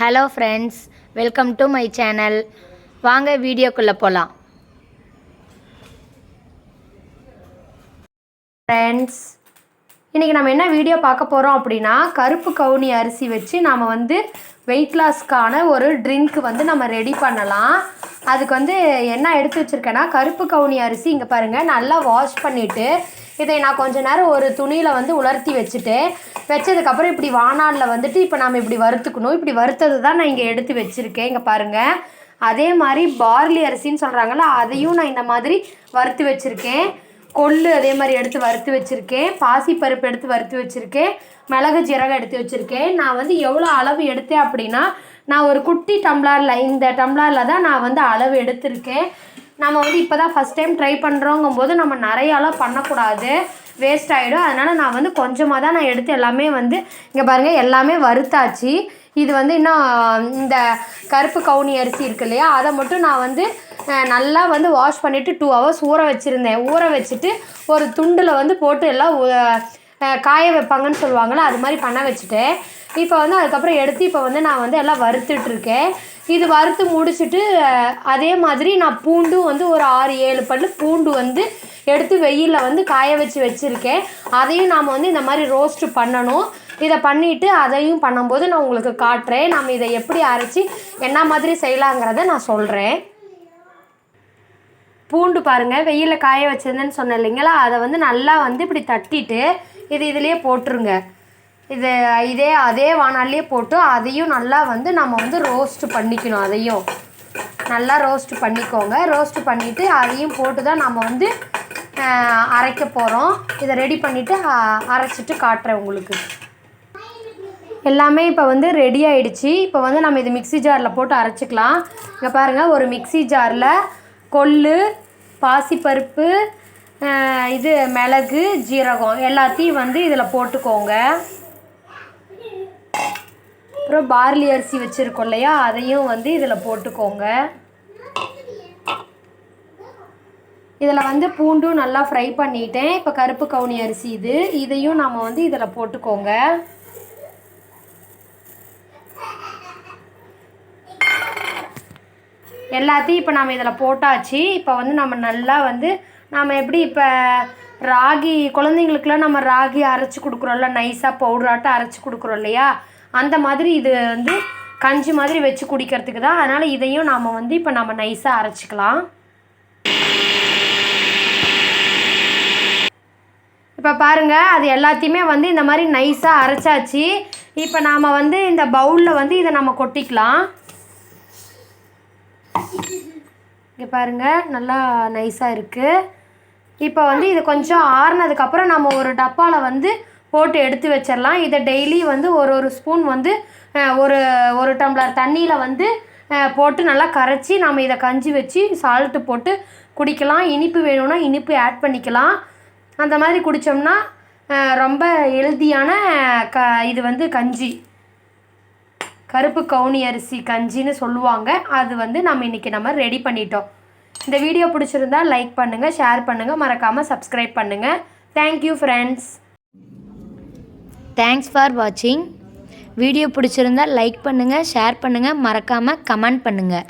Hello friends welcome to my channel வாங்க வீடியோக்குள்ளே போகலாம் ஃப்ரெண்ட்ஸ் இன்றைக்கி நம்ம என்ன வீடியோ பார்க்க போகிறோம் அப்படின்னா கருப்பு கவுனி அரிசி வச்சு நாம் வந்து வெயிட் லாஸ்க்கான ஒரு ட்ரிங்க் வந்து நம்ம ரெடி பண்ணலாம். அதுக்கு வந்து என்ன எடுத்து வச்சுருக்கேன்னா கருப்பு கவுனி அரிசி இங்கே பாருங்கள் நல்லா வாஷ் பண்ணிவிட்டு இதை நான் கொஞ்ச நேரம் ஒரு துணியில் வந்து உலர்த்தி வச்சுட்டு வச்சதுக்கப்புறம் இப்படி வானாலில் வந்துட்டு இப்போ நம்ம இப்படி வறுத்துக்கணும். இப்படி வறுத்தது தான் நான் இங்கே எடுத்து வச்சுருக்கேன் இங்கே பாருங்கள் அதே மாதிரி பார்லி அரிசின்னு சொல்கிறாங்கல்ல அதையும் நான் இந்த மாதிரி வறுத்து வச்சுருக்கேன். கொள்ளு அதே மாதிரி எடுத்து வறுத்து வச்சுருக்கேன். பாசிப்பருப்பு எடுத்து வறுத்து வச்சுருக்கேன். மிளகு ஜீரகம் எடுத்து வச்சுருக்கேன். நான் வந்து எவ்வளோ அளவு எடுத்தேன் அப்படின்னா நான் ஒரு குட்டி டம்ளாரில் இந்த டம்ளாரில் தான் நான் வந்து அளவு எடுத்திருக்கேன். நம்ம வந்து இப்போ தான் ஃபஸ்ட் டைம் ட்ரை பண்ணுறோங்கும் போது நம்ம நிறையாலாம் பண்ணக்கூடாது. வேஸ்ட் ஆகிடும் அதனால் நான் வந்து கொஞ்சமாக தான் நான் எடுத்து எல்லாமே வந்து இங்கே பாருங்கள் எல்லாமே வறுத்தாச்சு. இது வந்து இன்னும் இந்த கருப்பு கவுனி அரிசி இருக்கு இல்லையா? அதை மட்டும் நான் வந்து நல்லா வந்து வாஷ் பண்ணிவிட்டு டூ ஹவர்ஸ் ஊற வச்சுருந்தேன். ஊற வச்சுட்டு ஒரு துண்டில் வந்து போட்டு எல்லாம் காய வைப்பாங்கன்னு சொல்லுவாங்கள்ல அது மாதிரி பண்ண வச்சுட்டேன். இப்போ வந்து அதுக்கப்புறம் எடுத்து இப்போ வந்து நான் வந்து எல்லாம் வறுத்துட்ருக்கேன் இது வறுத்து முடிச்சுட்டு அதே மாதிரி நான் பூண்டும் வந்து ஒரு ஆறு ஏழு பல் பூண்டு வந்து எடுத்து வெயிலில் வந்து காய வச்சு வச்சுருக்கேன். அதையும் நாம் வந்து இந்த மாதிரி ரோஸ்ட் பண்ணணும். இதை பண்ணிவிட்டு அதையும் பண்ணும்போது நான் உங்களுக்கு காட்டுறேன். நம்ம இதை எப்படி அரைச்சி என்ன மாதிரி செய்யலாங்கிறத நான் சொல்கிறேன் பூண்டு பாருங்கள் வெயிலில் காய வச்சிருந்தேன்னு சொன்னேன் இல்லைங்களா? அதை வந்து நல்லா வந்து இப்படி தட்டிட்டு இது இதுலேயே போட்டுருங்க. இது இதே அதே வானாலேயே போட்டு அதையும் நல்லா வந்து நம்ம வந்து ரோஸ்ட் பண்ணிக்கணும் அதையும். நல்லா ரோஸ்ட் பண்ணிக்கோங்க. ரோஸ்ட் பண்ணிவிட்டு அதையும் போட்டு தான் நம்ம வந்து அரைக்க போகிறோம் இதை ரெடி பண்ணிவிட்டு அரைச்சிட்டு காட்டுறேன் உங்களுக்கு. எல்லாமே இப்போ வந்து ரெடி ஆயிடுச்சு. இப்போ வந்து நம்ம இது மிக்ஸி ஜாரில் போட்டு அரைச்சிக்கலாம். இங்கே பாருங்கள் ஒரு மிக்ஸி ஜாரில் கொள்ளு பாசிப்பருப்பு இது மிளகு ஜீரகம் எல்லாத்தையும் வந்து இதில் போட்டுக்கோங்க. அப்புறம் பார்லி அரிசி வச்சுருக்கோம் இல்லையா அதையும் வந்து இதில் போட்டுக்கோங்க. இதில் வந்து பூண்டும் நல்லா ஃப்ரை பண்ணிட்டேன். இப்போ கருப்பு கவுனி அரிசி இது. இதையும் நம்ம வந்து இதில் போட்டுக்கோங்க. எல்லாத்தையும் இப்போ நம்ம இதில் போட்டாச்சு. இப்போ வந்து நம்ம நல்லா வந்து நம்ம எப்படி இப்போ ராகி குழந்தைங்களுக்குலாம் நம்ம ராகி அரைச்சி கொடுக்குறோம்ல நைஸாக பவுடராட்டம் அரைச்சி கொடுக்குறோம் இல்லையா? அந்த மாதிரி இது வந்து கஞ்சி மாதிரி வச்சு குடிக்கிறதுக்கு தான். அதனால் இதையும் நாம் வந்து இப்போ நம்ம நைஸாக அரைச்சிக்கலாம். இப்போ பாருங்கள் அது எல்லாத்தையுமே வந்து இந்த மாதிரி நைஸாக அரைச்சாச்சு. இப்போ நாம் வந்து இந்த பவுலில் வந்து இதை நம்ம கொட்டிக்கலாம். இங்கே பாருங்கள் நல்லா நைஸாக இருக்குது இப்போ வந்து இது கொஞ்சம் ஆறுனதுக்கப்புறம் நம்ம ஒரு டப்பாவில் வந்து போட்டு எடுத்து வச்சிடலாம் இதை டெய்லி வந்து ஒரு ஒரு ஸ்பூன் வந்து ஒரு ஒரு டம்ளர் தண்ணியில் வந்து போட்டு நல்லா கரைச்சி நம்ம இதை கஞ்சி வச்சு சால்ட்டு போட்டு குடிக்கலாம். இனிப்பு வேணும்னா இனிப்பு ஆட் பண்ணிக்கலாம். அந்த மாதிரி குடித்தோம்னா ரொம்ப ஹெல்தியான க இது வந்து கஞ்சி. கருப்பு கவுனி அரிசி கஞ்சின்னு சொல்லுவாங்க. அது வந்து நம்ம இன்றைக்கி நம்ம ரெடி பண்ணிட்டோம். இந்த வீடியோ பிடிச்சிருந்தா லைக் பண்ணுங்கள் ஷேர் பண்ணுங்கள் மறக்காமல் சப்ஸ்கிரைப் பண்ணுங்கள் thank you friends thanks for வாட்சிங் வீடியோ பிடிச்சிருந்தா லைக் பண்ணுங்கள் ஷேர் பண்ணுங்கள் மறக்காமல் கமெண்ட் பண்ணுங்கள்